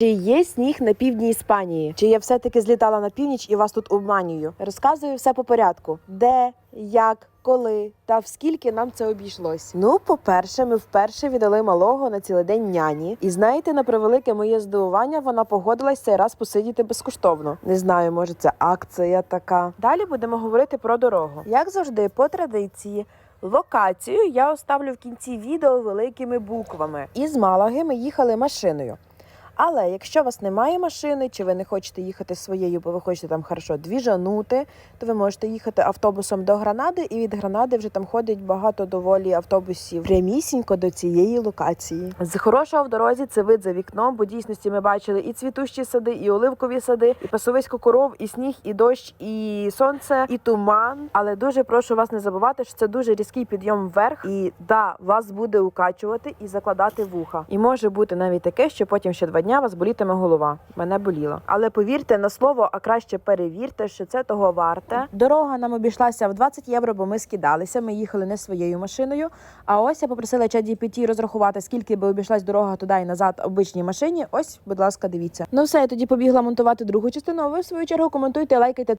Чи є сніг на півдні Іспанії? Чи я все-таки злітала на північ і вас тут обманюю? Розказую все по порядку: де, як, коли та в скільки нам це обійшлось. Ну, по-перше, ми вперше віддали малого на цілий день няні. І знаєте, на превелике моє здивування, вона погодилась цей раз посидіти безкоштовно. Не знаю, може це акція така. Далі будемо говорити про дорогу. Як завжди, по традиції. Локацію я оставлю в кінці відео великими буквами. Із Малаги ми їхали машиною. Але якщо у вас немає машини, чи ви не хочете їхати своєю, бо ви хочете там хорошо двіжанути, то ви можете їхати автобусом до Гранади, і від Гранади вже там ходить багато доволі автобусів прямісінько до цієї локації. З хорошого в дорозі це вид за вікном, бо дійсності ми бачили і цвітущі сади, і оливкові сади, і пасовисько коров, і сніг, і дощ, і сонце, і туман. Але дуже прошу вас не забувати, що це дуже різкий підйом вверх, і да, вас буде укачувати і закладати вуха. І може бути навіть таке, що потім ще два дня вас болітиме голова. Мене боліла. Але повірте на слово, а краще перевірте, що це того варте. Дорога нам обійшлася в 20 євро, бо ми скидалися. Ми їхали не своєю машиною. А ось я попросила ChatGPT розрахувати, скільки би обійшлась дорога туди і назад обичній машині. Ось, будь ласка, дивіться. Ну все, я тоді побігла монтувати другу частину. Ви в свою чергу коментуйте, лайкайте